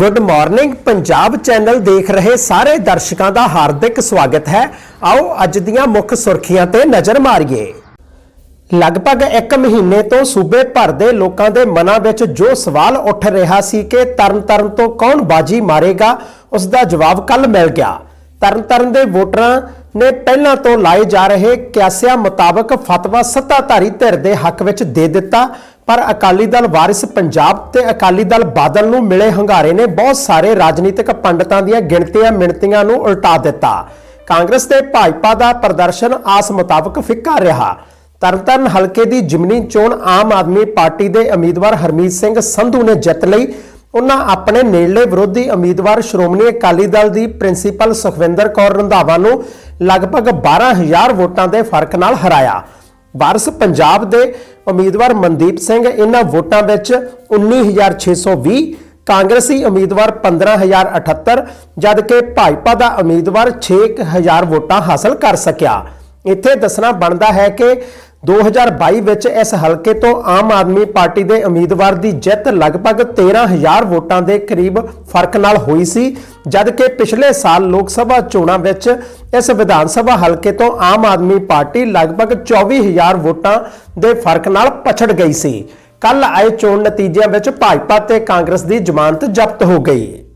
Good morning Punjab channel ਦੇਖ ਰਹੇ ਸਾਰੇ ਦਰਸ਼ਕਾਂ ਦਾ ਹਾਰਦਿਕ ਸਵਾਗਤ ਹੈ। ਆਓ ਅੱਜ ਦੀਆਂ ਮੁੱਖ ਸੁਰਖੀਆਂ ਤੇ ਨਜ਼ਰ ਮਾਰੀਏ। ਲਗਭਗ 1 ਮਹੀਨੇ ਤੋਂ ਸੂਬੇ ਭਰ ਦੇ ਲੋਕਾਂ ਦੇ ਮਨਾਂ ਵਿੱਚ ਜੋ ਸਵਾਲ ਉੱਠ ਰਿਹਾ ਸੀ ਕਿ ਤਰਨਤਾਰਨ ਤੋਂ ਕੌਣ ਬਾਜੀ ਮਾਰੇਗਾ, ਉਸ ਦਾ ਜਵਾਬ ਕੱਲ ਮਿਲ ਗਿਆ। ਤਰਨਤਾਰਨ ਦੇ ਵੋਟਰਾਂ ਨੇ ਪਹਿਲਾਂ ਤੋਂ ਲਾਏ ਜਾ ਰਹੇ ਕਿਆਸਿਆਂ ਮੁਤਾਬਕ ਫਤਵਾ ਸੱਤਾਧਾਰੀ ਧਿਰ ਦੇ ਹੱਕ ਵਿੱਚ ਦੇ ਦਿੱਤਾ। ਪਰ ਅਕਾਲੀ ਦਲ ਵਾਰਿਸ ਪੰਜਾਬ ਤੇ ਅਕਾਲੀ ਦਲ ਬਾਦਲ ਨੂੰ ਮਿਲੇ ਹੰਗਾਰੇ ਨੇ ਬਹੁਤ ਸਾਰੇ ਰਾਜਨੀਤਿਕ ਪੰਡਤਾਂ ਦੀਆਂ ਗਿਣਤੀਆਂ ਮਿਣਤੀਆਂ ਨੂੰ ਉਲਟਾ ਦਿੱਤਾ। ਕਾਂਗਰਸ ਤੇ ਭਾਜਪਾ ਦਾ ਪ੍ਰਦਰਸ਼ਨ ਆਸ ਮੁਤਾਬਕ ਫਿੱਕਾ ਰਿਹਾ। ਤਰਨਤਾਰਨ ਹਲਕੇ ਦੀ ਜਿਮਨੀ ਚੋਣ ਆਮ ਆਦਮੀ ਪਾਰਟੀ ਦੇ ਉਮੀਦਵਾਰ ਹਰਮੀਤ ਸਿੰਘ ਸੰਧੂ ਨੇ ਜਿੱਤ ਲਈ। ਉਹਨਾਂ ਆਪਣੇ ਨੇੜਲੇ ਵਿਰੋਧੀ ਉਮੀਦਵਾਰ ਸ਼੍ਰੋਮਣੀ ਅਕਾਲੀ ਦਲ ਦੀ ਪ੍ਰਿੰਸੀਪਲ ਸੁਖਵਿੰਦਰ ਕੌਰ ਰੰਧਾਵਾ ਨੂੰ ਲਗਭਗ 12000 ਵੋਟਾਂ ਦੇ ਫ਼ਰਕ ਨਾਲ ਹਰਾਇਆ। ਵਾਰਸ ਪੰਜਾਬ ਦੇ ਉਮੀਦਵਾਰ ਮਨਦੀਪ ਸਿੰਘ, ਇਹਨਾਂ ਵੋਟਾਂ ਵਿੱਚ 19620 ਕਾਂਗਰਸੀ ਉਮੀਦਵਾਰ 15078 ਜਦਕਿ ਭਾਜਪਾ ਦਾ ਉਮੀਦਵਾਰ 6000 ਵੋਟਾਂ ਹਾਸਲ ਕਰ ਸਕਿਆ। ਇੱਥੇ ਦੱਸਣਾ ਬਣਦਾ ਹੈ ਕਿ 2022 ਵਿੱਚ ਇਸ ਹਲਕੇ ਤੋਂ ਆਮ ਆਦਮੀ ਪਾਰਟੀ ਦੇ ਉਮੀਦਵਾਰ ਦੀ ਜਿੱਤ ਲਗਭਗ 13000 ਵੋਟਾਂ ਦੇ ਕਰੀਬ ਫ਼ਰਕ ਨਾਲ ਹੋਈ ਸੀ, ਜਦਕਿ ਪਿਛਲੇ ਸਾਲ ਲੋਕ ਸਭਾ ਚੋਣਾਂ ਵਿੱਚ ਇਸ ਵਿਧਾਨ ਸਭਾ ਹਲਕੇ ਤੋਂ ਆਮ ਆਦਮੀ ਪਾਰਟੀ ਲਗਭਗ 24000 ਵੋਟਾਂ ਦੇ ਫ਼ਰਕ ਨਾਲ ਪਛੜ ਗਈ ਸੀ। ਕੱਲ ਆਏ ਚੋਣ ਨਤੀਜਿਆਂ ਵਿੱਚ ਭਾਜਪਾ ਤੇ ਕਾਂਗਰਸ ਦੀ ਜ਼ਮਾਨਤ ਜ਼ਬਤ ਹੋ ਗਈ।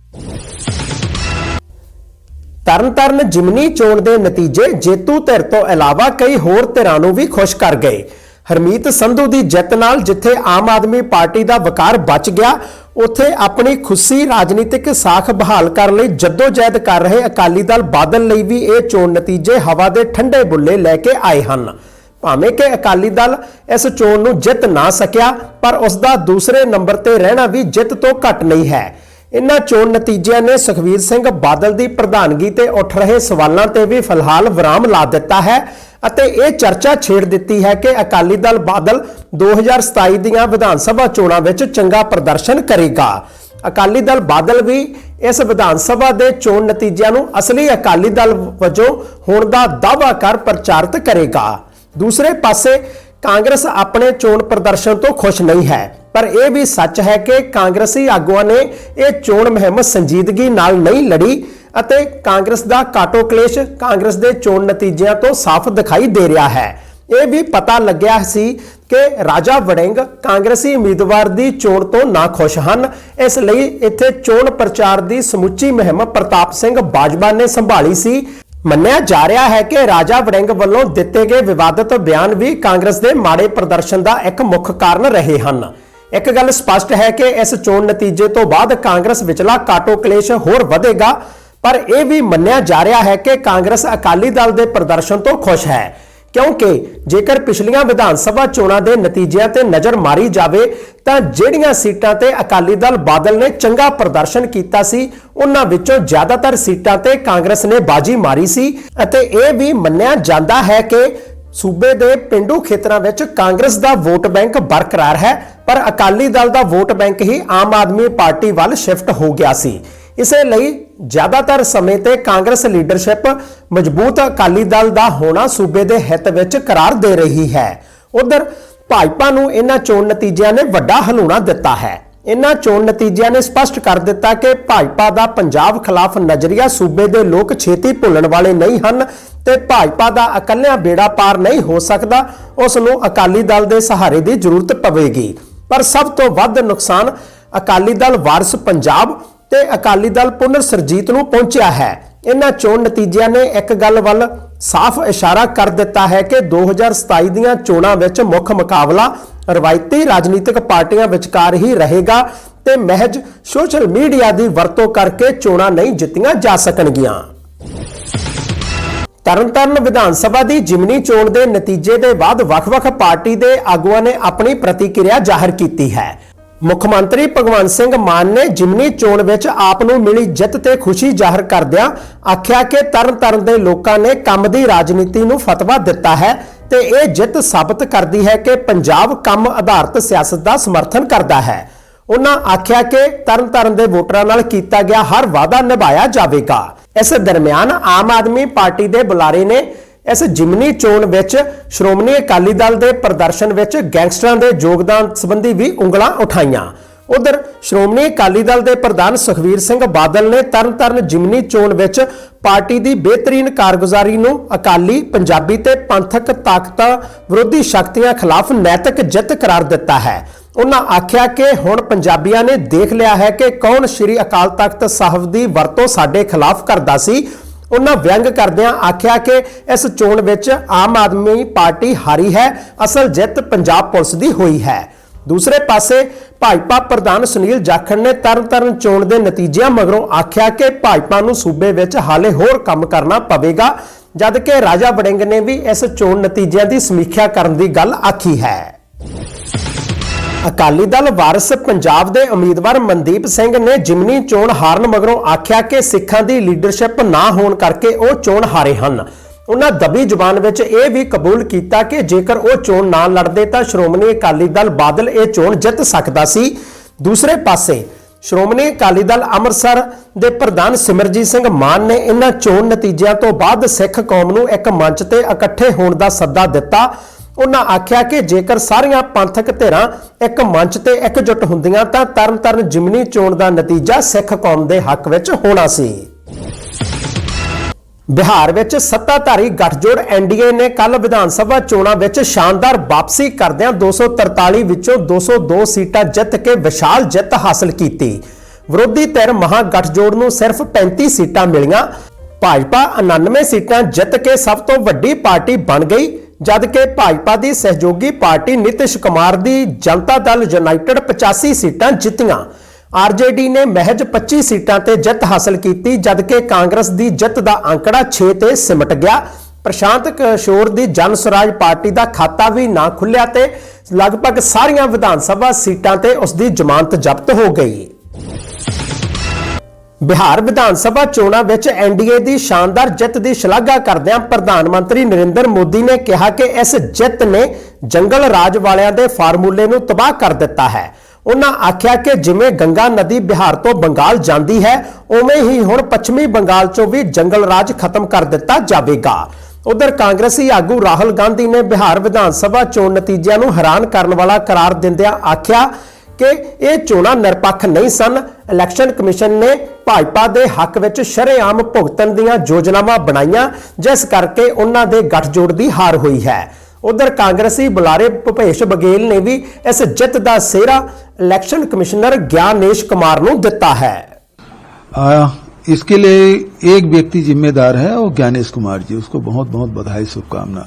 ਤਰਨਤਾਰਨ ਜਿਮਨੀ ਚੋਣ ਦੇ ਨਤੀਜੇ ਜੇਤੂ ਧਿਰ ਤੋਂ ਇਲਾਵਾ ਕਈ ਹੋਰ ਧਿਰਾਂ ਨੂੰ ਵੀ ਖੁਸ਼ ਕਰ ਗਏ। ਹਰਮੀਤ ਸੰਧੂ ਦੀ ਜਿੱਤ ਨਾਲ ਜਿੱਥੇ ਆਮ ਆਦਮੀ ਪਾਰਟੀ ਦਾ ਵਕਾਰ ਬਚ ਗਿਆ, ਉੱਥੇ ਆਪਣੀ ਖੁਸ਼ੀ ਰਾਜਨੀਤਿਕ ਸਾਖ ਬਹਾਲ ਕਰਨ ਲਈ ਜੱਦੋ-ਜਹਿਦ ਕਰ ਰਹੇ ਅਕਾਲੀ ਦਲ ਬਾਦਲ ਲਈ ਵੀ ਇਹ ਚੋਣ ਨਤੀਜੇ ਹਵਾ ਦੇ ਠੰਡੇ ਬੁੱਲੇ ਲੈ ਕੇ ਆਏ ਹਨ। ਭਾਵੇਂ ਕਿ ਅਕਾਲੀ ਦਲ ਇਸ ਚੋਣ ਨੂੰ ਜਿੱਤ ਨਾ ਸਕਿਆ, ਪਰ ਉਸ ਦਾ ਦੂਸਰੇ ਨੰਬਰ ਤੇ ਰਹਿਣਾ ਵੀ ਜਿੱਤ ਤੋਂ ਘੱਟ ਨਹੀਂ ਹੈ। ਇਨ੍ਹਾਂ ਚੋਣ ਨਤੀਜਿਆਂ ਨੇ ਸੁਖਵੀਰ ਸਿੰਘ ਬਾਦਲ ਦੀ ਪ੍ਰਧਾਨਗੀ ਤੇ ਉੱਠ ਰਹੇ ਸਵਾਲਾਂ ਤੇ ਵੀ ਫਿਲਹਾਲ ਵਿਰਾਮ ਲਾ ਦਿੱਤਾ ਹੈ ਅਤੇ ਇਹ ਚਰਚਾ ਛੇੜ ਦਿੱਤੀ ਹੈ ਕਿ ਅਕਾਲੀ ਦਲ ਬਾਦਲ 2027 ਦੀਆਂ ਵਿਧਾਨ ਸਭਾ ਚੋਣਾਂ ਵਿੱਚ ਚੰਗਾ ਪ੍ਰਦਰਸ਼ਨ ਕਰੇਗਾ। ਅਕਾਲੀ ਦਲ ਬਾਦਲ ਵੀ ਇਸ ਵਿਧਾਨ ਸਭਾ ਦੇ ਚੋਣ ਨਤੀਜਿਆਂ ਨੂੰ ਅਸਲੀ ਅਕਾਲੀ ਦਲ ਵਜੋਂ ਹੋਣ ਦਾ ਦਾਅਵਾ ਕਰ ਪ੍ਰਚਾਰਿਤ ਕਰੇਗਾ। ਦੂਸਰੇ ਪਾਸੇ ਕਾਂਗਰਸ ਆਪਣੇ ਚੋਣ ਪ੍ਰਦਰਸ਼ਨ ਤੋਂ ਖੁਸ਼ ਨਹੀਂ ਹੈ। ਪਰ ਇਹ ਵੀ ਸੱਚ ਹੈ ਕਿ ਕਾਂਗਰਸੀ ਆਗੂਆਂ ਨੇ ਇਹ ਚੋਣ ਮੁਹਿੰਮ ਸੰਜੀਦਗੀ ਨਾਲ ਨਹੀਂ ਲੜੀ ਅਤੇ ਕਾਂਗਰਸ ਦਾ ਕਾਟੋ ਕਲੇਸ਼ ਕਾਂਗਰਸ ਦੇ ਚੋਣ ਨਤੀਜਿਆਂ ਤੋਂ ਸਾਫ਼ ਦਿਖਾਈ ਦੇ ਰਿਹਾ ਹੈ। ਇਹ ਵੀ ਪਤਾ ਲੱਗਿਆ ਸੀ ਕਿ ਰਾਜਾ ਵੜਿੰਗ ਕਾਂਗਰਸੀ ਉਮੀਦਵਾਰ ਦੀ ਚੋਣ ਤੋਂ ਨਾ ਖੁਸ਼ ਹਨ। ਇਸ ਲਈ ਇੱਥੇ ਚੋਣ ਪ੍ਰਚਾਰ ਦੀ ਸਮੁੱਚੀ ਮੁਹਿੰਮ ਪ੍ਰਤਾਪ ਸਿੰਘ ਬਾਜਵਾ ਨੇ ਸੰਭਾਲੀ ਸੀ। ਮੰਨਿਆ ਜਾ ਰਿਹਾ ਹੈ ਕਿ ਰਾਜਾ ਵੜਿੰਗ ਵੱਲੋਂ ਦਿੱਤੇ ਗਏ ਵਿਵਾਦਤ ਬਿਆਨ ਵੀ ਕਾਂਗਰਸ ਦੇ ਮਾੜੇ ਪ੍ਰਦਰਸ਼ਨ ਦਾ ਇੱਕ ਮੁੱਖ ਕਾਰਨ ਰਹੇ ਹਨ। ਇੱਕ ਗੱਲ ਸਪਸ਼ਟ ਹੈ ਕਿ ਇਸ ਚੋਣ ਨਤੀਜੇ ਤੋਂ ਬਾਅਦ ਕਾਂਗਰਸ ਵਿਚਲਾ ਕਾਟੋ ਕਲੇਸ਼ ਹੋਰ ਵਧੇਗਾ, ਪਰ ਇਹ ਵੀ ਮੰਨਿਆ ਜਾ ਰਿਹਾ ਹੈ ਕਿ ਕਾਂਗਰਸ ਅਕਾਲੀ ਦਲ ਦੇ ਪ੍ਰਦਰਸ਼ਨ ਤੋਂ ਖੁਸ਼ ਹੈ, ਕਿਉਂਕਿ ਜੇਕਰ ਪਿਛਲੀਆਂ ਵਿਧਾਨ ਸਭਾ ਚੋਣਾਂ ਦੇ ਨਤੀਜਿਆਂ ਤੇ ਨਜ਼ਰ ਮਾਰੀ ਜਾਵੇ, ਤਾਂ ਜਿਹੜੀਆਂ ਸੀਟਾਂ ਤੇ ਅਕਾਲੀ ਦਲ ਬਾਦਲ ਨੇ ਚੰਗਾ ਪ੍ਰਦਰਸ਼ਨ ਕੀਤਾ ਸੀ, ਉਹਨਾਂ ਵਿੱਚੋਂ ਜ਼ਿਆਦਾਤਰ ਸੀਟਾਂ ਤੇ ਕਾਂਗਰਸ ਨੇ ਬਾਜੀ ਮਾਰੀ ਸੀ, ਅਤੇ ਇਹ ਵੀ ਮੰਨਿਆ ਜਾਂਦਾ ਹੈ ਕਿ ਸੂਬੇ ਦੇ ਪਿੰਡੂ ਖੇਤਰਾਂ ਵਿੱਚ ਕਾਂਗਰਸ ਦਾ ਵੋਟ ਬੈਂਕ ਬਰਕਰਾਰ ਹੈ, ਪਰ ਅਕਾਲੀ ਦਲ ਦਾ ਵੋਟ ਬੈਂਕ ਹੀ ਆਮ ਆਦਮੀ ਪਾਰਟੀ ਵੱਲ ਸ਼ਿਫਟ ਹੋ ਗਿਆ ਸੀ। ਇਸੇ ਲਈ ਜ਼ਿਆਦਾਤਰ ਸਮੇਂ ਤੇ ਕਾਂਗਰਸ ਲੀਡਰਸ਼ਿਪ ਮਜ਼ਬੂਤ ਅਕਾਲੀ ਦਲ ਦਾ ਹੋਣਾ ਸੂਬੇ ਦੇ ਹਿੱਤ ਵਿੱਚ ਕਰਾਰ ਦੇ ਰਹੀ ਹੈ। ਉਧਰ ਭਾਜਪਾ ਨੂੰ ਇਹਨਾਂ ਚੋਣ ਨਤੀਜਿਆਂ ਨੇ ਵੱਡਾ ਹਲੂਣਾ ਦਿੱਤਾ ਹੈ। ਇਹਨਾਂ ਚੋਣ ਨਤੀਜਿਆਂ ਨੇ ਸਪਸ਼ਟ ਕਰ ਦਿੱਤਾ ਕਿ ਭਾਜਪਾ ਦਾ ਪੰਜਾਬ ਖਿਲਾਫ ਨਜ਼ਰੀਆ ਸੂਬੇ ਦੇ ਲੋਕ ਛੇਤੀ ਭੁੱਲਣ ਵਾਲੇ ਨਹੀਂ ਹਨ ਤੇ ਭਾਜਪਾ ਦਾ ਇਕੱਲਿਆਂ ਬੇੜਾ ਪਾਰ ਨਹੀਂ ਹੋ ਸਕਦਾ, ਉਸ ਨੂੰ ਅਕਾਲੀ ਦਲ ਦੇ ਸਹਾਰੇ ਦੀ ਜ਼ਰੂਰਤ ਪਵੇਗੀ। ਪਰ ਸਭ ਤੋਂ ਵੱਧ ਨੁਕਸਾਨ ਅਕਾਲੀ ਦਲ ਵਾਰਸ ਪੰਜਾਬ ਤੇ ਅਕਾਲੀ ਦਲ ਪੁਨਰ ਸਰਜੀਤ ਨੂੰ ਪਹੁੰਚਿਆ ਹੈ। ਇਹਨਾਂ ਚੋਣ ਨਤੀਜਿਆਂ ਨੇ ਇੱਕ ਗੱਲ ਵੱਲ ਸਾਫ਼ ਇਸ਼ਾਰਾ ਕਰ ਦਿੱਤਾ ਹੈ ਕਿ 2027 ਦੀਆਂ ਚੋਣਾਂ ਵਿੱਚ ਮੁੱਖ ਮੁਕਾਬਲਾ ਰਵਾਇਤੀ ਰਾਜਨੀਤਿਕ ਪਾਰਟੀਆਂ ਵਿਚਕਾਰ ਹੀ ਰਹੇਗਾ ਤੇ ਮਹਿਜ ਸੋਸ਼ਲ ਮੀਡੀਆ ਦੀ ਵਰਤੋਂ ਕਰਕੇ ਚੋਣਾਂ ਨਹੀਂ ਜਿੱਤੀਆਂ ਜਾ ਸਕਣਗੀਆਂ। ਤਰਨਤਾਰਨ ਵਿਧਾਨ ਸਭਾ ਦੀ ਜਿਮਨੀ ਚੋਣ ਦੇ ਨਤੀਜੇ ਦੇ ਬਾਅਦ ਵੱਖ-ਵੱਖ ਪਾਰਟੀ ਦੇ ਆਗੂਆਂ ਨੇ ਆਪਣੀ ਪ੍ਰਤੀਕਿਰਿਆ ਜ਼ਾਹਰ ਕੀਤੀ ਹੈ। ਮੁੱਖ ਮੰਤਰੀ ਭਗਵੰਤ ਸਿੰਘ ਮਾਨ ਨੇ ਜਿਮਨੀ ਚੋਣ ਵਿੱਚ ਆਪ ਨੂੰ ਮਿਲੀ ਜਿੱਤ ਤੇ ਖੁਸ਼ੀ ਜ਼ਾਹਰ ਕਰਦਿਆਂ ਆਖਿਆ ਕਿ ਤਰਨਤਾਰਨ ਦੇ ਲੋਕਾਂ ਨੇ ਕੰਮ ਦੀ ਰਾਜਨੀਤੀ ਨੂੰ ਫਤਵਾ ਦਿੱਤਾ ਹੈ ਤੇ ਇਹ ਜਿੱਤ ਸਾਬਤ ਕਰਦੀ ਹੈ ਕਿ ਪੰਜਾਬ ਕੰਮ ਆਧਾਰਿਤ ਸਿਆਸਤ ਦਾ ਸਮਰਥਨ ਕਰਦਾ ਹੈ। ਉਹਨਾਂ ਆਖਿਆ ਕਿ ਤਰਨਤਾਰਨ ਦੇ ਵੋਟਰਾਂ ਨਾਲ ਕੀਤਾ ਗਿਆ ਹਰ ਵਾਅਦਾ ਨਿਭਾਇਆ ਜਾਵੇਗਾ। ਇਸ ਦਰਮਿਆਨ ਆਮ ਆਦਮੀ ਪਾਰਟੀ ਦੇ ਬੁਲਾਰੇ ਨੇ ਇਸ ਜਿਮਨੀ ਚੋਣ ਵਿੱਚ ਸ਼੍ਰੋਮਣੀ ਅਕਾਲੀ ਦਲ ਦੇ ਪ੍ਰਦਰਸ਼ਨ ਵਿੱਚ ਗੈਂਗਸਟਰਾਂ ਦੇ ਯੋਗਦਾਨ ਸੰਬੰਧੀ ਵੀ ਉਂਗਲਾਂ ਉਠਾਈਆਂ। ਉਧਰ ਸ਼੍ਰੋਮਣੀ ਅਕਾਲੀ ਦਲ ਦੇ ਪ੍ਰਧਾਨ ਸੁਖਵੀਰ ਸਿੰਘ ਬਾਦਲ ਨੇ ਤਰਨਤਾਰਨ ਜਿਮਨੀ ਚੋਣ ਵਿੱਚ ਪਾਰਟੀ ਦੀ ਬਿਹਤਰੀਨ ਕਾਰਗੁਜ਼ਾਰੀ ਨੂੰ ਅਕਾਲੀ, ਪੰਜਾਬੀ ਤੇ ਪੰਥਕ ਤਾਕਤਾਂ ਵਿਰੋਧੀ ਸ਼ਕਤੀਆਂ ਖਿਲਾਫ ਨੈਤਿਕ ਜਿੱਤ ਕਰਾਰ ਦਿੱਤਾ ਹੈ। ਉਹਨਾਂ ਆਖਿਆ ਕਿ ਹੁਣ ਪੰਜਾਬੀਆਂ ਨੇ ਦੇਖ ਲਿਆ ਹੈ ਕਿ ਕੌਣ ਸ੍ਰੀ ਅਕਾਲ ਤਖਤ ਸਾਹਿਬ ਦੀ ਵਰਤੋਂ ਸਾਡੇ ਖਿਲਾਫ ਕਰਦਾ ਸੀ ਉਹਨਾਂ ਵਿਅੰਗ ਕਰਦਿਆਂ ਆਖਿਆ ਕਿ ਇਸ ਚੋਣ ਵਿੱਚ ਆਮ ਆਦਮੀ ਪਾਰਟੀ ਹਾਰੀ ਹੈ, ਅਸਲ ਜਿੱਤ ਪੰਜਾਬ ਪੁਲਿਸ ਦੀ ਹੋਈ ਹੈ। ਦੂਸਰੇ ਪਾਸੇ, ਭਾਜਪਾ ਪ੍ਰਧਾਨ ਸੁਨੀਲ ਜਾਖੜ ਨੇ ਤਰਨਤਾਰਨ ਚੋਣ ਦੇ ਨਤੀਜਿਆਂ ਮਗਰੋਂ ਆਖਿਆ ਕਿ ਭਾਜਪਾ ਨੂੰ ਸੂਬੇ ਵਿੱਚ ਹਾਲੇ ਹੋਰ ਕੰਮ ਕਰਨਾ ਪਵੇਗਾ ਜਦ ਕਿ ਰਾਜਾ ਵੜਿੰਗ ਨੇ ਵੀ ਇਸ ਚੋਣ ਨਤੀਜਿਆਂ ਦੀ ਸਮੀਖਿਆ ਕਰਨ ਦੀ ਗੱਲ ਆਖੀ ਹੈ। ਅਕਾਲੀ ਦਲ ਵਾਰਿਸ ਪੰਜਾਬ ਦੇ ਉਮੀਦਵਾਰ ਮਨਦੀਪ ਸਿੰਘ ਨੇ ਜਿਮਨੀ ਚੋਣ ਹਾਰਨ ਮਗਰੋਂ ਆਖਿਆ ਕਿ ਸਿੱਖਾਂ ਦੀ ਲੀਡਰਸ਼ਿਪ ਨਾ ਹੋਣ ਕਰਕੇ ਉਹ ਚੋਣ ਹਾਰੇ ਹਨ। ਉਹਨਾਂ ਦਬੀ ਜ਼ੁਬਾਨ ਵਿੱਚ ਇਹ ਵੀ ਕਬੂਲ ਕੀਤਾ ਕਿ ਜੇਕਰ ਉਹ ਚੋਣ ਨਾ ਲੜਦੇ ਤਾਂ ਸ਼੍ਰੋਮਣੀ ਅਕਾਲੀ ਦਲ ਬਾਦਲ ਇਹ ਚੋਣ ਜਿੱਤ ਸਕਦਾ ਸੀ। ਦੂਸਰੇ ਪਾਸੇ, ਸ਼੍ਰੋਮਣੀ ਅਕਾਲੀ ਦਲ ਅੰਮ੍ਰਿਤਸਰ ਦੇ ਪ੍ਰਧਾਨ ਸਿਮਰਜੀਤ ਸਿੰਘ ਮਾਨ ਨੇ ਇਹਨਾਂ ਚੋਣ ਨਤੀਜਿਆਂ ਤੋਂ ਬਾਅਦ ਸਿੱਖ ਕੌਮ ਨੂੰ ਇੱਕ ਮੰਚ ਤੇ ਇਕੱਠੇ ਹੋਣ ਦਾ ਸੱਦਾ ਦਿੱਤਾ। ਉਹਨਾਂ ਆਖਿਆ ਕਿ ਜੇਕਰ ਸਾਰੀਆਂ ਪੰਥਕ ਧਿਰਾਂ ਇੱਕ ਮੰਚ ਤੇ ਇਕਜੁੱਟ ਹੁੰਦੀਆਂ ਤਾਂ ਤਰਨਤਾਰਨ ਜਿਮਨੀ ਚੋਣ ਦਾ ਨਤੀਜਾ ਸਿੱਖ ਕੌਮ ਦੇ ਹੱਕ ਵਿੱਚ ਹੋਣਾ ਸੀ। ਬਿਹਾਰ ਵਿੱਚ ਸੱਤਾਧਾਰੀ ਗੱਠਜੋੜ ਐਨਡੀਏ ਨੇ ਕੱਲ ਵਿਧਾਨ ਸਭਾ ਚੋਣਾਂ ਵਿੱਚ ਸ਼ਾਨਦਾਰ ਵਾਪਸੀ ਕਰਦਿਆਂ 243 ਵਿੱਚੋਂ 202 ਸੀਟਾਂ ਜਿੱਤ ਕੇ ਵਿਸ਼ਾਲ ਜਿੱਤ ਹਾਸਲ ਕੀਤੀ। ਵਿਰੋਧੀ ਧਿਰ ਮਹਾ ਗੱਠਜੋੜ ਨੂੰ ਸਿਰਫ 35 ਸੀਟਾਂ ਮਿਲੀਆਂ। ਭਾਜਪਾ 99 ਸੀਟਾਂ ਜਿੱਤ ਕੇ ਸਭ ਤੋਂ ਵੱਡੀ ਪਾਰਟੀ ਬਣ ਗਈ। ਜਦ ਕਿ ਭਾਜਪਾ ਦੀ ਸਹਿਯੋਗੀ ਪਾਰਟੀ ਨਿਤਿਸ਼ ਕੁਮਾਰ ਦੀ ਜਨਤਾ ਦਲ ਯੂਨਾਈਟਿਡ 85 ਸੀਟਾਂ ਜਿੱਤੀਆਂ। ਆਰਜੇਡੀ ਨੇ ਮਹਿਜ 25 ਸੀਟਾਂ ਤੇ ਜਿੱਤ ਹਾਸਲ ਕੀਤੀ ਜਦਕਿ ਕਾਂਗਰਸ ਦੀ ਜਿੱਤ ਦਾ ਅੰਕੜਾ 6 ਤੇ ਸਿਮਟ ਗਿਆ। ਪ੍ਰਸ਼ਾਂਤ ਕਿਸ਼ੋਰ ਦੀ ਜਨ ਸਵਰਾਜ ਪਾਰਟੀ ਦਾ ਖਾਤਾ ਵੀ ਨਾ ਖੁੱਲਿਆ ਤੇ ਲਗਭਗ ਸਾਰੀਆਂ ਵਿਧਾਨ ਸਭਾ ਸੀਟਾਂ ਤੇ ਉਸ ਦੀ ਜ਼ਮਾਨਤ ਜ਼ਬਤ ਹੋ ਗਈ। ਬਿਹਾਰ ਵਿਧਾਨ ਸਭਾ ਚੋਣਾਂ ਵਿੱਚ ਐਨਡੀਏ ਦੀ ਸ਼ਾਨਦਾਰ ਜਿੱਤ ਦੀ ਸ਼ਲਾਘਾ ਕਰਦਿਆਂ ਪ੍ਰਧਾਨ ਮੰਤਰੀ ਨਰਿੰਦਰ ਮੋਦੀ ਨੇ ਕਿਹਾ ਕਿ ਇਸ ਜਿੱਤ ਨੇ ਜੰਗਲ ਰਾਜ ਵਾਲਿਆਂ ਦੇ ਫਾਰਮੂਲੇ ਨੂੰ ਤਬਾਹ ਕਰ ਦਿੱਤਾ ਹੈ। ਉਹਨਾਂ ਆਖਿਆ ਕਿ ਜਿਵੇਂ ਗੰਗਾ ਨਦੀ ਬਿਹਾਰ ਤੋਂ ਬੰਗਾਲ ਜਾਂਦੀ ਹੈ, ਉਵੇਂ ਹੀ ਹੁਣ ਪੱਛਮੀ ਬੰਗਾਲ ਚੋਂ ਵੀ ਜੰਗਲ ਰਾਜ ਖਤਮ ਕਰ ਦਿੱਤਾ ਜਾਵੇਗਾ। ਉਧਰ ਕਾਂਗਰਸੀ ਆਗੂ ਰਾਹੁਲ ਗਾਂਧੀ ਨੇ ਬਿਹਾਰ ਵਿਧਾਨ ਸਭਾ ਚੋਣ ਨਤੀਜਿਆਂ ਨੂੰ ਹੈਰਾਨ ਕਰਨ ਵਾਲਾ ਕਰਾਰ ਦਿੰਦਿਆਂ ਆਖਿਆ ਕਿ ਇਹ ਚੋਣਾਂ ਨਿਰਪੱਖ ਨਹੀਂ ਸਨ ਇਲੈਕਸ਼ਨ ਕਮਿਸ਼ਨ ਨੇ ਭਾਜਪਾ ਦੇ ਹੱਕ ਵਿੱਚ ਸ਼ਰੇਆਮ ਭੁਗਤਣ ਦੀਆਂ ਯੋਜਨਾਵਾਂ ਬਣਾਈਆਂ ਜਿਸ ਕਰਕੇ ਉਹਨਾਂ ਦੇ ਗੱਠਜੋੜ ਦੀ ਹਾਰ ਹੋਈ ਹੈ ਉਧਰ ਕਾਂਗਰਸੀ ਬੁਲਾਰੇ ਭੁਪੇਸ਼ ਬਗੇਲ ਨੇ ਵੀ ਇਸ ਜਿੱਤ ਦਾ ਸਿਹਰਾ ਇਲੈਕਸ਼ਨ ਕਮਿਸ਼ਨਰ ਗਿਆਨੇਸ਼ ਕੁਮਾਰ ਨੂੰ ਦਿੱਤਾ ਹੈ आ, इसके लिए एक व्यक्ति जिम्मेदार है वो ज्ञानेश कुमार जी उसको बहुत बहुत बधाई शुभकामना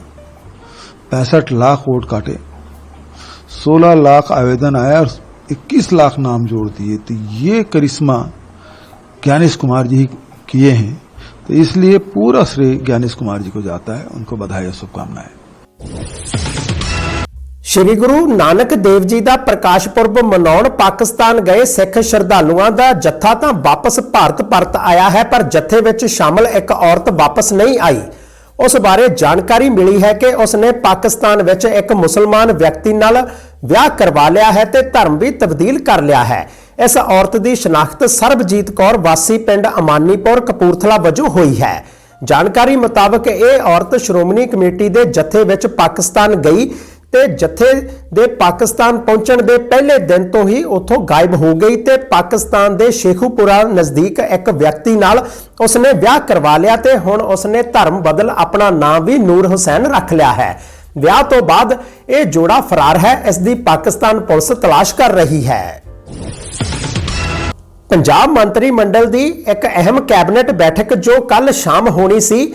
पैंसठ लाख वोट काटे 16 लाख आवेदन आया और 21 लाख नाम जोड़ दिए तो ये करिश्मा ज्ञानेश कुमार जी किए हैं तो इसलिए पूरा श्रेय ज्ञानेश कुमार जी को जाता है उनको बधाई और शुभकामनाएं ਸ਼੍ਰੀ ਗੁਰੂ ਨਾਨਕ ਦੇਵ ਜੀ ਦਾ ਪ੍ਰਕਾਸ਼ ਪੁਰਬ ਮਨਾਉਣ ਪਾਕਿਸਤਾਨ ਗਏ ਸਿੱਖ ਸ਼ਰਧਾਲੂਆਂ ਦਾ ਜੱਥਾ ਤਾਂ ਵਾਪਸ ਭਾਰਤ ਪਰਤ ਆਇਆ ਹੈ ਪਰ ਜੱਥੇ ਵਿੱਚ ਸ਼ਾਮਲ ਇੱਕ ਔਰਤ ਵਾਪਸ ਨਹੀਂ ਆਈ ਉਸ ਬਾਰੇ ਜਾਣਕਾਰੀ ਮਿਲੀ ਹੈ ਕਿ ਉਸ ਨੇ ਪਾਕਿਸਤਾਨ ਵਿੱਚ ਇੱਕ ਮੁਸਲਮਾਨ ਵਿਅਕਤੀ ਨਾਲ ਵਿਆਹ ਕਰਵਾ ਲਿਆ ਹੈ ਤੇ ਧਰਮ ਵੀ ਤਬਦੀਲ ਕਰ ਲਿਆ ਹੈ। ਇਸ ਔਰਤ ਦੀ ਸ਼ਨਾਖਤ ਸਰਬਜੀਤ ਕੌਰ ਵਾਸੀ ਪਿੰਡ ਅਮਾਨੀਪੁਰ ਕਪੂਰਥਲਾ ਵਜੋਂ ਹੋਈ ਹੈ। ਜਾਣਕਾਰੀ ਮੁਤਾਬਕ ਇਹ ਔਰਤ ਸ਼੍ਰੋਮਣੀ ਕਮੇਟੀ ਦੇ ਜਥੇ ਵਿੱਚ ਪਾਕਿਸਤਾਨ ਗਈ ਤੇ ਜਥੇ ਦੇ ਪਾਕਿਸਤਾਨ ਪਹੁੰਚਣ ਦੇ ਪਹਿਲੇ ਦਿਨ ਤੋਂ ਹੀ ਉੱਥੋਂ ਗਾਇਬ ਹੋ ਗਈ ਤੇ ਪਾਕਿਸਤਾਨ ਦੇ ਸ਼ੇਖੂਪੁਰਾ ਨਜ਼ਦੀਕ ਇੱਕ ਵਿਅਕਤੀ ਨਾਲ ਉਸਨੇ ਵਿਆਹ ਕਰਵਾ ਲਿਆ ਤੇ ਹੁਣ ਉਸਨੇ ਧਰਮ ਬਦਲ ਆਪਣਾ ਨਾਮ ਵੀ ਨੂਰ ਹੁਸੈਨ ਰੱਖ ਲਿਆ ਹੈ। ਵਿਆਹ ਤੋਂ ਬਾਅਦ ਇਹ ਜੋੜਾ ਫਰਾਰ ਹੈ, ਇਸ ਦੀ ਪਾਕਿਸਤਾਨ ਪੁਲਿਸ ਤਲਾਸ਼ ਕਰ ਰਹੀ ਹੈ। ਪੰਜਾਬ ਮੰਤਰੀ ਮੰਡਲ ਦੀ ਇੱਕ ਅਹਿਮ ਕੈਬਨਿਟ ਬੈਠਕ ਜੋ ਕੱਲ ਸ਼ਾਮ ਹੋਣੀ ਸੀ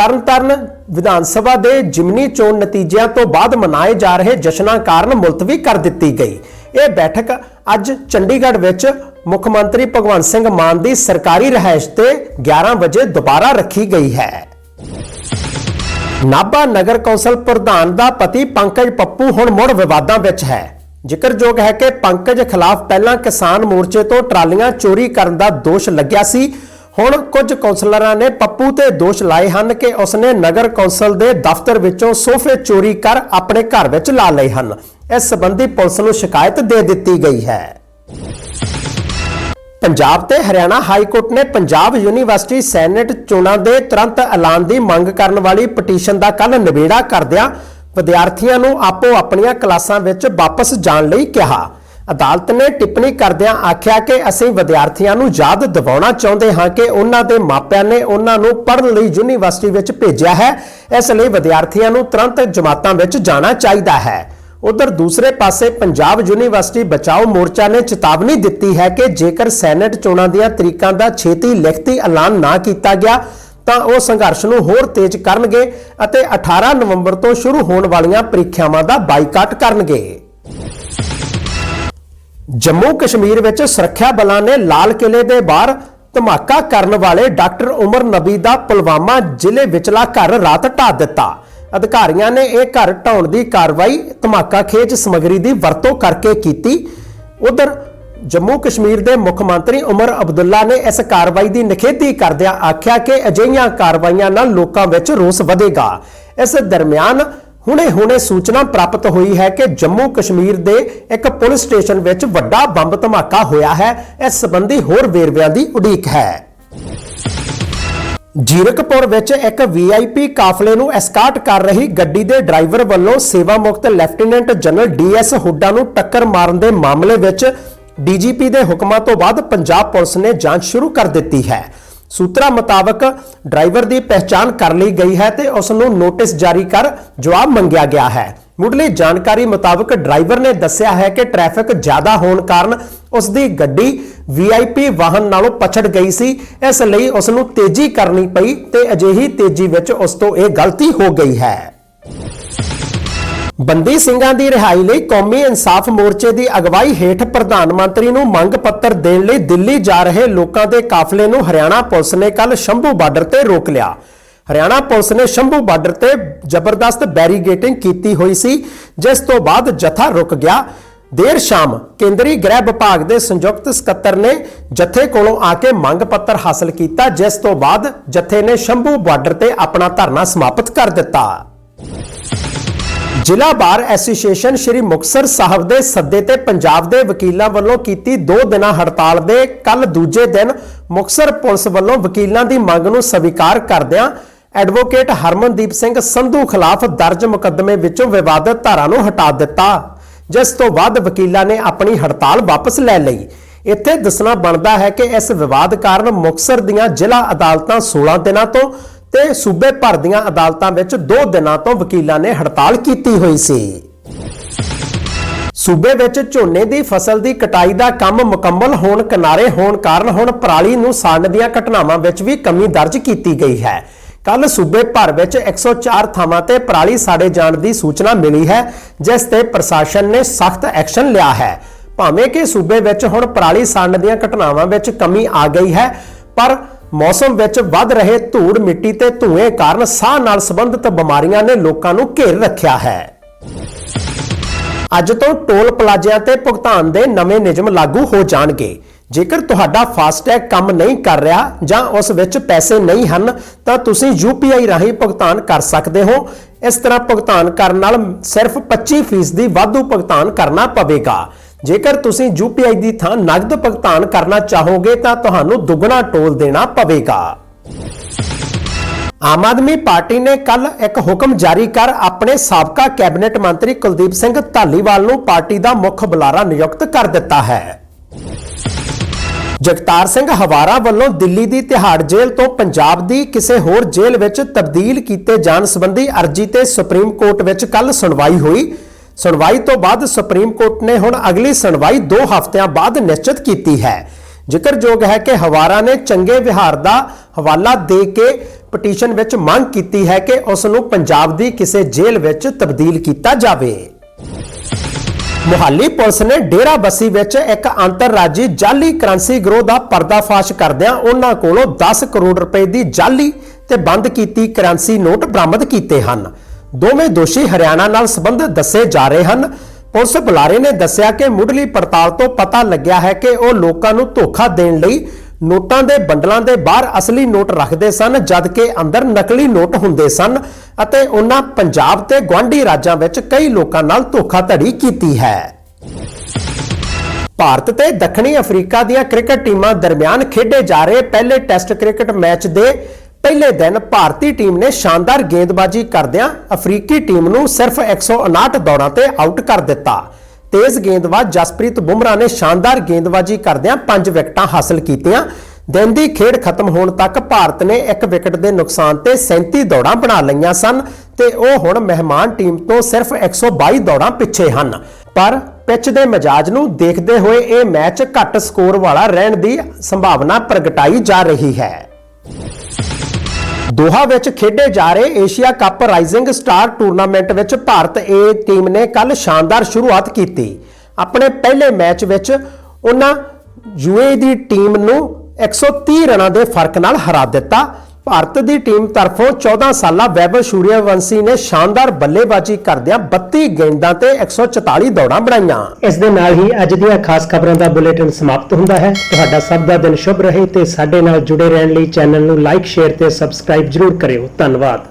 ਤਰਨਤਾਰਨ ਵਿਧਾਨ ਸਭਾ ਦੇ ਜਿਮਨੀ ਚੋਣ ਨਤੀਜਿਆਂ ਤੋਂ ਬਾਅਦ ਮਨਾਏ ਜਾ ਰਹੇ ਜਸ਼ਨਾਂ ਕਾਰਨ ਮੁਲਤਵੀ ਕਰ ਦਿੱਤੀ ਗਈ। ਇਹ ਬੈਠਕ ਅੱਜ ਚੰਡੀਗੜ੍ਹ ਵਿੱਚ ਮੁੱਖ ਮੰਤਰੀ ਭਗਵੰਤ ਸਿੰਘ ਮਾਨ ਦੀ ਸਰਕਾਰੀ ਰਿਹਾਇਸ਼ ਤੇ 11 ਵਜੇ ਦੁਬਾਰਾ ਰੱਖੀ ਗਈ ਹੈ। ਨਾਭਾ ਨਗਰ ਕੌਂਸਲ ਪ੍ਰਧਾਨ ਦਾ ਪਤੀ ਪੰਕਜ ਪੱਪੂ ਹੁਣ ਮੁੜ ਵਿਵਾਦਾਂ ਵਿੱਚ ਹੈ। ਜ਼ਿਕਰਯੋਗ ਹੈ ਕਿ ਪੰਕਜ ਖਿਲਾਫ ਪਹਿਲਾਂ ਕਿਸਾਨ ਮੋਰਚੇ ਤੋਂ ਟਰਾਲੀਆਂ ਚੋਰੀ ਕਰਨ ਦਾ ਦੋਸ਼ ਲੱਗਿਆ ਸੀ। ਹੁਣ ਕੁਝ ਕੌਂਸਲਰਾਂ ਨੇ ਪੱਪੂ ਤੇ ਦੋਸ਼ ਲਾਏ ਹਨ ਕਿ ਉਸਨੇ ਨਗਰ ਕੌਂਸਲ ਦੇ ਦਫ਼ਤਰ ਵਿੱਚੋਂ ਸੋਫੇ ਚੋਰੀ ਕਰ ਆਪਣੇ ਘਰ ਵਿੱਚ ਲਾ ਲਏ ਹਨ। ਇਸ ਸੰਬੰਧੀ ਪੁਲਿਸ ਨੂੰ ਸ਼ਿਕਾਇਤ ਦੇ ਦਿੱਤੀ ਗਈ ਹੈ। ਪੰਜਾਬ ਤੇ ਹਰਿਆਣਾ ਹਾਈ ਕੋਰਟ ਨੇ ਪੰਜਾਬ ਯੂਨੀਵਰਸਿਟੀ ਸੈਨੇਟ ਚੋਣਾਂ ਦੇ ਤੁਰੰਤ ਐਲਾਨ ਦੀ ਮੰਗ ਕਰਨ ਵਾਲੀ ਪਟੀਸ਼ਨ ਦਾ ਕੱਲ ਨਿਬੇੜਾ ਕਰਦਿਆਂ ਵਿਦਿਆਰਥੀਆਂ ਨੂੰ ਆਪੋ ਆਪਣੀਆਂ ਕਲਾਸਾਂ ਵਿੱਚ ਵਾਪਸ ਜਾਣ ਲਈ ਕਿਹਾ। ਅਦਾਲਤ ਨੇ ਟਿੱਪਣੀ ਕਰਦਿਆਂ ਆਖਿਆ ਕਿ ਅਸੀਂ ਵਿਦਿਆਰਥੀਆਂ ਨੂੰ ਯਾਦ ਦਿਵਾਉਣਾ ਚਾਹੁੰਦੇ ਹਾਂ ਕਿ ਉਹਨਾਂ ਦੇ ਮਾਪਿਆਂ ਨੇ ਉਹਨਾਂ ਨੂੰ ਪੜ੍ਹਨ ਲਈ ਯੂਨੀਵਰਸਿਟੀ ਵਿੱਚ ਭੇਜਿਆ ਹੈ। ਇਸ ਲਈ ਵਿਦਿਆਰਥੀਆਂ ਨੂੰ ਤੁਰੰਤ ਜਮਾਤਾਂ ਵਿੱਚ ਜਾਣਾ ਚਾਹੀਦਾ ਹੈ। ਉਧਰ ਦੂਸਰੇ ਪਾਸੇ ਪੰਜਾਬ ਯੂਨੀਵਰਸਿਟੀ ਬਚਾਓ ਮੋਰਚਾ ਨੇ ਚੇਤਾਵਨੀ ਦਿੱਤੀ ਹੈ ਕਿ ਜੇਕਰ ਸੈਨੇਟ ਚੋਣਾਂ ਦੀਆਂ ਤਰੀਕਾਂ ਦਾ ਛੇਤੀ ਲਿਖਤੀ ਐਲਾਨ ਨਾ ਕੀਤਾ ਗਿਆ, ਤਾਂ ਉਹ ਸੰਘਰਸ਼ ਨੂੰ ਹੋਰ ਤੇਜ਼ ਕਰਨਗੇ ਅਤੇ 18 ਨਵੰਬਰ ਤੋਂ ਸ਼ੁਰੂ ਹੋਣ ਵਾਲੀਆਂ ਪ੍ਰੀਖਿਆਵਾਂ ਦਾ ਬਾਈਕਾਟ ਕਰਨਗੇ। ਜੰਮੂ ਕਸ਼ਮੀਰ ਵਿੱਚ ਸੁਰੱਖਿਆ ਬਲਾਂ ਨੇ ਲਾਲ ਕਿਲੇ ਦੇ ਬਾਹਰ ਧਮਾਕਾ ਕਰਨ ਵਾਲੇ ਡਾਕਟਰ ਉਮਰ ਨਬੀ ਦਾ ਪੁਲਵਾਮਾ ਜ਼ਿਲ੍ਹੇ ਵਿਚਲਾ ਘਰ ਰਾਤ ਢਾ ਦਿੱਤਾ। ਅਧਿਕਾਰੀਆਂ ਨੇ ਇਹ ਘਰ ਢਾਉਣ ਦੀ ਕਾਰਵਾਈ, ਧਮਾਕਾ ਖੇਜ ਸਮਗਰੀ ਦੀ ਵਰਤੋਂ ਕਰਕੇ ਕੀਤੀ। ਉਧਰ ਜੰਮੂ ਕਸ਼ਮੀਰ ਦੇ ਮੁੱਖ ਮੰਤਰੀ ਉਮਰ ਅਬਦੁੱਲਾ ਨੇ ਇਸ ਕਾਰਵਾਈ ਦੀ ਨਿਖੇਧੀ ਕਰਦਿਆਂ ਆਖਿਆ ਕਿ ਅਜਿਹੀਆਂ ਕਾਰਵਾਈਆਂ ਨਾਲ ਲੋਕਾਂ ਵਿੱਚ ਰੋਸ ਵਧੇਗਾ। ਇਸ ਦਰਮਿਆਨ ਹੁਣੇ-ਹੁਣੇ ਸੂਚਨਾ ਪ੍ਰਾਪਤ ਹੋਈ ਹੈ ਕਿ ਜੰਮੂ ਕਸ਼ਮੀਰ ਦੇ ਇੱਕ ਪੁਲਿਸ ਸਟੇਸ਼ਨ ਵਿੱਚ ਵੱਡਾ ਬੰਬ ਧਮਾਕਾ ਹੋਇਆ ਹੈ। ਇਸ ਸੰਬੰਧੀ ਹੋਰ ਵੇਰਵਿਆਂ ਦੀ ਉਡੀਕ ਹੈ। ਜੀਰਕਪੁਰ ਵਿੱਚ ਇੱਕ ਵੀਆਈਪੀ ਕਾਫਲੇ ਨੂੰ ਐਸਕਾਰਟ ਕਰ ਰਹੀ ਗੱਡੀ ਦੇ ਡਰਾਈਵਰ ਵੱਲੋਂ ਸੇਵਾ ਮੁਕਤ ਲੈਫਟੀਨੈਂਟ ਜਨਰਲ ਡੀਐਸ ਹੁੱਡਾ ਨੂੰ ਟੱਕਰ ਮਾਰਨ ਦੇ ਮਾਮਲੇ ਵਿੱਚ ਡੀਜੀਪੀ ਦੇ ਹੁਕਮਾਂ ਤੋਂ ਬਾਅਦ ਪੰਜਾਬ ਪੁਲਿਸ ਨੇ ਜਾਂਚ ਸ਼ੁਰੂ ਕਰ ਦਿੱਤੀ ਹੈ। ਸੂਤਰਾਂ ਮੁਤਾਬਕ ਡਰਾਈਵਰ ਦੀ ਪਹਿਚਾਣ ਕਰ ਲਈ ਗਈ ਹੈ ਤੇ ਉਸ ਨੂੰ ਨੋਟਿਸ ਜਾਰੀ ਕਰ ਜਵਾਬ ਮੰਗਿਆ ਗਿਆ ਹੈ। ਮੁੱਢਲੀ ਜਾਣਕਾਰੀ ਮੁਤਾਬਕ ਡਰਾਈਵਰ ਨੇ ਦੱਸਿਆ ਹੈ ਕਿ ਟ੍ਰੈਫਿਕ ਜ਼ਿਆਦਾ ਹੋਣ ਕਾਰਨ ਉਸ ਦੀ ਗੱਡੀ ਵੀਆਈਪੀ ਵਾਹਨ ਨਾਲੋਂ ਪਛੜ ਗਈ ਸੀ। ਇਸ ਲਈ ਉਸ ਨੂੰ ਤੇਜ਼ੀ ਕਰਨੀ ਪਈ ਤੇ ਅਜਿਹੀ ਤੇਜ਼ੀ ਵਿੱਚ ਉਸ ਤੋਂ ਇਹ ਗਲਤੀ ਹੋ ਗਈ ਹੈ। ਬੰਦੀ ਸਿੰਘਾਂ ਦੀ ਰਿਹਾਈ ਲਈ ਕੌਮੀ ਇਨਸਾਫ ਮੋਰਚੇ ਦੀ ਅਗਵਾਈ ਹੇਠ ਪ੍ਰਧਾਨ ਮੰਤਰੀ ਨੂੰ ਮੰਗ ਪੱਤਰ ਦੇਣ ਲਈ ਦਿੱਲੀ ਜਾ ਰਹੇ ਲੋਕਾਂ ਦੇ ਕਾਫਲੇ ਨੂੰ ਹਰਿਆਣਾ ਪੁਲਿਸ ਨੇ ਕੱਲ ਸ਼ੰਭੂ ਬਾਰਡਰ ਤੇ ਰੋਕ ਲਿਆ। ਹਰਿਆਣਾ ਪੁਲਿਸ ਨੇ ਸ਼ੰਭੂ ਬਾਰਡਰ ਤੇ ਜ਼ਬਰਦਸਤ ਬੈਰੀਗੇਟਿੰਗ ਕੀਤੀ ਹੋਈ ਸੀ, ਜਿਸ ਤੋਂ ਬਾਅਦ ਜਥਾ ਰੁਕ ਗਿਆ। ਦੇਰ ਸ਼ਾਮ ਕੇਂਦਰੀ ਗ੍ਰਹਿ ਵਿਭਾਗ ਦੇ ਸੰਯੁਕਤ ਸਕੱਤਰ ਨੇ ਜਥੇ ਕੋਲੋਂ ਆ ਕੇ ਮੰਗ ਪੱਤਰ ਹਾਸਲ ਕੀਤਾ, ਜਿਸ ਤੋਂ ਬਾਅਦ ਜਥੇ ਨੇ ਸ਼ੰਭੂ ਬਾਰਡਰ ਤੇ ਆਪਣਾ ਧਰਨਾ ਸਮਾਪਤ ਕਰ ਦਿੱਤਾ। ਜ਼ਿਲ੍ਹਾ ਬਾਰ ਐਸੋਸੀਏਸ਼ਨ ਸ਼੍ਰੀ ਮੁਕਤਸਰ ਸਾਹਿਬ ਦੇ ਸੱਦੇ ਤੇ ਪੰਜਾਬ ਦੇ ਵਕੀਲਾਂ ਵੱਲੋਂ ਕੀਤੀ 2 ਦਿਨਾਂ ਹੜਤਾਲ ਦੇ ਕੱਲ ਦੂਜੇ ਦਿਨ ਮੁਕਤਸਰ ਪੁਲਿਸ ਵੱਲੋਂ ਵਕੀਲਾਂ ਦੀ ਮੰਗ ਨੂੰ ਸਵੀਕਾਰ ਕਰਦਿਆਂ ਐਡਵੋਕੇਟ ਹਰਮਨਦੀਪ ਸਿੰਘ ਸੰਧੂ ਖਿਲਾਫ ਦਰਜ ਮੁਕੱਦਮੇ ਵਿੱਚੋਂ ਵਿਵਾਦਤ ਧਾਰਾ ਨੂੰ ਹਟਾ ਦਿੱਤਾ, ਜਿਸ ਤੋਂ ਬਾਅਦ ਵਕੀਲਾਂ ਨੇ ਆਪਣੀ ਹੜਤਾਲ ਵਾਪਸ ਲੈ ਲਈ। ਇੱਥੇ ਦੱਸਣਾ ਬਣਦਾ ਹੈ ਕਿ ਇਸ ਵਿਵਾਦ ਕਾਰਨ ਮੁਕਤਸਰ ਦੀਆਂ ਜ਼ਿਲ੍ਹਾ ਅਦਾਲਤਾਂ 16 ਦਿਨਾਂ ਤੋਂ ਤੇ ਸੂਬੇ ਭਰ ਦੀਆਂ ਅਦਾਲਤਾਂ ਵਿੱਚ 2 ਦਿਨਾਂ ਤੋਂ ਵਕੀਲਾਂ ਨੇ ਹੜਤਾਲ ਕੀਤੀ ਹੋਈ ਸੀ। ਸੂਬੇ ਵਿੱਚ ਝੋਨੇ ਦੀ ਫਸਲ ਦੀ ਕਟਾਈ ਦਾ ਕੰਮ ਮੁਕੰਮਲ ਹੋਣ ਕਿਨਾਰੇ ਹੋਣ ਕਾਰਨ ਹੁਣ ਪਰਾਲੀ ਨੂੰ ਸਾੜਨ ਦੀਆਂ ਘਟਨਾਵਾਂ ਵਿੱਚ ਵੀ ਕਮੀ ਦਰਜ ਕੀਤੀ ਗਈ ਹੈ। ਕੱਲ ਸੂਬੇ ਭਰ ਵਿੱਚ 104 ਥਾਵਾਂ ਤੇ ਪਰਾਲੀ ਸਾੜੇ ਜਾਣ ਦੀ ਸੂਚਨਾ ਮਿਲੀ ਹੈ, ਜਿਸ ਤੇ ਪ੍ਰਸ਼ਾਸਨ ਨੇ ਸਖਤ ਐਕਸ਼ਨ ਲਿਆ ਹੈ। ਭਾਵੇਂ ਕਿ ਸੂਬੇ ਵਿੱਚ ਹੁਣ ਪਰਾਲੀ ਸਾੜਨ ਦੀਆਂ ਘਟਨਾਵਾਂ ਵਿੱਚ ਕਮੀ ਆ ਗਈ ਹੈ, ਪਰ ਮੌਸਮ ਵਿੱਚ ਵੱਧ ਰਹੇ ਧੂੜ ਮਿੱਟੀ ਤੇ ਧੂਏ ਕਾਰਨ ਸਾਹ ਨਾਲ ਸੰਬੰਧਿਤ ਬਿਮਾਰੀਆਂ ਨੇ ਲੋਕਾਂ ਨੂੰ ਘੇਰ ਰੱਖਿਆ ਹੈ। ਅੱਜ ਤੋਂ ਟੋਲ ਪਲਾਜ਼ਿਆਂ ਤੇ ਭੁਗਤਾਨ ਦੇ ਨਵੇਂ ਨਿਯਮ ਲਾਗੂ ਹੋ ਜਾਣਗੇ। ਜੇਕਰ ਤੁਹਾਡਾ ਫਾਸਟੈਗ ਕੰਮ ਨਹੀਂ ਕਰ ਰਿਹਾ ਜਾਂ ਉਸ ਵਿੱਚ ਪੈਸੇ ਨਹੀਂ ਹਨ, ਤਾਂ ਤੁਸੀਂ UPI ਰਾਹੀਂ ਭੁਗਤਾਨ ਕਰ ਸਕਦੇ ਹੋ। ਇਸ ਤਰ੍ਹਾਂ ਭੁਗਤਾਨ ਕਰਨ ਨਾਲ ਸਿਰਫ 25% ਦੀ ਵਾਧੂ ਭੁਗਤਾਨ ਕਰਨਾ ਪਵੇਗਾ। ਜੇਕਰ ਤੁਸੀਂ UPI ਦੀ ਥਾਂ ਨਗਦ ਭੁਗਤਾਨ ਕਰਨਾ ਚਾਹੋਗੇ ਤਾਂ ਤੁਹਾਨੂੰ ਦੁੱਗਣਾ ਟੋਲ ਦੇਣਾ ਪਵੇਗਾ। ਆਮ ਆਦਮੀ ਪਾਰਟੀ ਨੇ ਕੱਲ ਇੱਕ ਹੁਕਮ ਜਾਰੀ ਕਰ ਆਪਣੇ ਸਾਬਕਾ ਕੈਬਨਿਟ ਮੰਤਰੀ ਕੁਲਦੀਪ ਸਿੰਘ ਧਾਲੀਵਾਲ ਨੂੰ ਪਾਰਟੀ ਦਾ ਮੁੱਖ ਬੁਲਾਰਾ ਨਿਯੁਕਤ ਕਰ ਦਿੱਤਾ ਹੈ। ਜਗਤਾਰ ਸਿੰਘ ਹਵਾਰਾ ਵੱਲੋਂ ਦਿੱਲੀ ਦੀ ਤਿਹਾੜ ਜੇਲ੍ਹ ਤੋਂ ਪੰਜਾਬ ਦੀ ਕਿਸੇ ਹੋਰ ਜੇਲ੍ਹ ਵਿੱਚ ਤਬਦੀਲ ਕੀਤੇ ਜਾਣ ਸੰਬੰਧੀ ਅਰਜ਼ੀ ਤੇ ਸੁਪਰੀਮ ਕੋਰਟ ਵਿੱਚ ਕੱਲ ਸੁਣਵਾਈ ਹੋਈ। ਸੁਣਵਾਈ ਤੋਂ ਬਾਅਦ ਸੁਪਰੀਮ ਕੋਰਟ ਨੇ ਹੁਣ ਅਗਲੀ ਸੁਣਵਾਈ 2 ਹਫ਼ਤਿਆਂ ਬਾਅਦ ਨਿਸ਼ਚਿਤ ਕੀਤੀ ਹੈ। ਜ਼ਿਕਰਯੋਗ ਹੈ ਕਿ ਹਵਾਰਾ ਨੇ ਚੰਗੇ ਵਿਹਾਰ ਦਾ ਹਵਾਲਾ ਦੇ ਕੇ ਪਟੀਸ਼ਨ ਵਿੱਚ ਮੰਗ ਕੀਤੀ ਹੈ ਕਿ ਉਸ ਨੂੰ ਪੰਜਾਬ ਦੀ ਕਿਸੇ ਜੇਲ੍ਹ ਵਿੱਚ ਤਬਦੀਲ ਕੀਤਾ ਜਾਵੇ। ਮੁਹਾਲੀ ਪੁਲਿਸ ਨੇ ਡੇਰਾ ਬੱਸੀ ਵਿੱਚ ਇੱਕ ਅੰਤਰਰਾਜੀ ਜਾਲੀ ਕਰੰਸੀ ਗਰੋਹ ਦਾ ਪਰਦਾਫਾਸ਼ ਕਰਦਿਆਂ ਉਹਨਾਂ ਕੋਲੋਂ 10 ਕਰੋੜ ਰੁਪਏ ਦੀ ਜਾਲੀ ਤੇ ਬੰਦ ਕੀਤੀ ਕਰੰਸੀ ਨੋਟ ਬਰਾਮਦ ਕੀਤੇ ਹਨ। ਦੋਵੇਂ ਦੋਸ਼ੀ ਹਰਿਆਣਾ ਨਾਲ ਸੰਬੰਧਿਤ ਦੱਸੇ ਜਾ ਰਹੇ ਹਨ। ਪੁਲਿਸ ਬੁਲਾਰੇ ਨੇ ਦੱਸਿਆ ਕਿ ਮੁੱਢਲੀ ਪੜਤਾਲ ਤੋਂ ਪਤਾ ਲੱਗਿਆ ਹੈ ਕਿ ਉਹ ਲੋਕਾਂ ਨੂੰ ਧੋਖਾ ਦੇਣ ਲਈ ਨੋਟਾਂ ਦੇ ਬੰਡਲਾਂ ਦੇ ਬਾਹਰ ਅਸਲੀ ਨੋਟ ਰੱਖਦੇ ਸਨ, ਜਦਕਿ ਅੰਦਰ ਨਕਲੀ ਨੋਟ ਹੁੰਦੇ ਸਨ ਅਤੇ ਉਹਨਾਂ ਪੰਜਾਬ ਤੇ ਗਵਾਂਢੀ ਰਾਜਾਂ ਵਿੱਚ ਕਈ ਲੋਕਾਂ ਨਾਲ ਧੋਖਾਧੜੀ ਕੀਤੀ ਹੈ। ਭਾਰਤ ਤੇ ਦੱਖਣੀ ਅਫਰੀਕਾ ਦੀਆਂ ਕ੍ਰਿਕਟ ਟੀਮਾਂ ਦਰਮਿਆਨ ਖੇਡੇ ਜਾ ਰਹੇ ਪਹਿਲੇ ਟੈਸਟ ਕ੍ਰਿਕਟ ਮੈਚ ਦੇ ਪਹਿਲੇ ਦਿਨ ਭਾਰਤੀ ਟੀਮ ਨੇ ਸ਼ਾਨਦਾਰ ਗੇਂਦਬਾਜ਼ੀ ਕਰਦਿਆਂ ਅਫਰੀਕੀ ਟੀਮ ਨੂੰ ਸਿਰਫ 159 ਦੌੜਾਂ ਤੇ ਆਊਟ ਕਰ ਦਿੱਤਾ। ਤੇਜ਼ ਗੇਂਦਬਾਜ਼ ਜਸਪ੍ਰੀਤ ਬੁਮਰਾ ਨੇ ਸ਼ਾਨਦਾਰ ਗੇਂਦਬਾਜ਼ੀ ਕਰਦਿਆਂ 5 ਵਿਕਟਾਂ ਹਾਸਲ ਕੀਤੀਆਂ। ਦਿਨ ਦੀ ਖੇਡ ਖਤਮ ਹੋਣ ਤੱਕ ਭਾਰਤ ਨੇ ਇੱਕ ਵਿਕਟ ਦੇ ਨੁਕਸਾਨ ਤੇ 37 ਦੌੜਾਂ ਬਣਾ ਲਈਆਂ ਸਨ ਤੇ ਉਹ ਹੁਣ ਮਹਿਮਾਨ ਟੀਮ ਤੋਂ ਸਿਰਫ 122 ਦੌੜਾਂ ਪਿੱਛੇ ਹਨ। ਪਰ ਪਿੱਚ ਦੇ ਮਿਜਾਜ ਨੂੰ ਦੇਖਦੇ ਹੋਏ ਇਹ ਮੈਚ ਘੱਟ ਸਕੋਰ ਵਾਲਾ ਰਹਿਣ ਦੀ ਸੰਭਾਵਨਾ ਪ੍ਰਗਟਾਈ ਜਾ ਰਹੀ ਹੈ। ਦੋਹਾ ਵਿੱਚ ਖੇਡੇ ਜਾ ਰਹੇ Asia cup rising star tournament ਵਿੱਚ ਭਾਰਤ ਏ ਟੀਮ ਨੇ ਕੱਲ ਸ਼ਾਨਦਾਰ ਸ਼ੁਰੂਆਤ ਕੀਤੀ। ਆਪਣੇ ਪਹਿਲੇ ਮੈਚ ਵਿੱਚ ਉਹਨਾਂ ਯੂਏ ਦੀ ਟੀਮ ਨੂੰ 130 ਰਨਾਂ ਦੇ ਫ਼ਰਕ ਨਾਲ ਹਰਾ ਦਿੱਤਾ। ਭਾਰਤ ਦੀ ਟੀਮ ਤਰਫੋਂ 14 ਸਾਲਾ ਵੈਭਵ ਸੂਰਿਆਵੰਸ਼ੀ ਨੇ ਸ਼ਾਨਦਾਰ ਬੱਲੇਬਾਜ਼ੀ ਕਰਦਿਆਂ 32 ਗੇਂਦਾਂ ਤੇ 144 ਦੌੜਾਂ ਬਣਾਈਆਂ। ਇਸ ਦੇ ਨਾਲ ਹੀ ਅੱਜ ਦੀਆਂ ਖਾਸ ਖਬਰਾਂ ਦਾ ਬੁਲੇਟਿਨ ਸਮਾਪਤ ਹੁੰਦਾ ਹੈ। ਤੁਹਾਡਾ ਸਭ ਦਾ ਦਿਨ ਸ਼ੁਭ ਰਹੇ ਤੇ ਸਾਡੇ ਨਾਲ ਜੁੜੇ ਰਹਿਣ ਲਈ ਚੈਨਲ ਨੂੰ ਲਾਈਕ, ਸ਼ੇਅਰ ਤੇ ਸਬਸਕ੍ਰਾਈਬ ਜਰੂਰ ਕਰਿਓ। ਧੰਨਵਾਦ।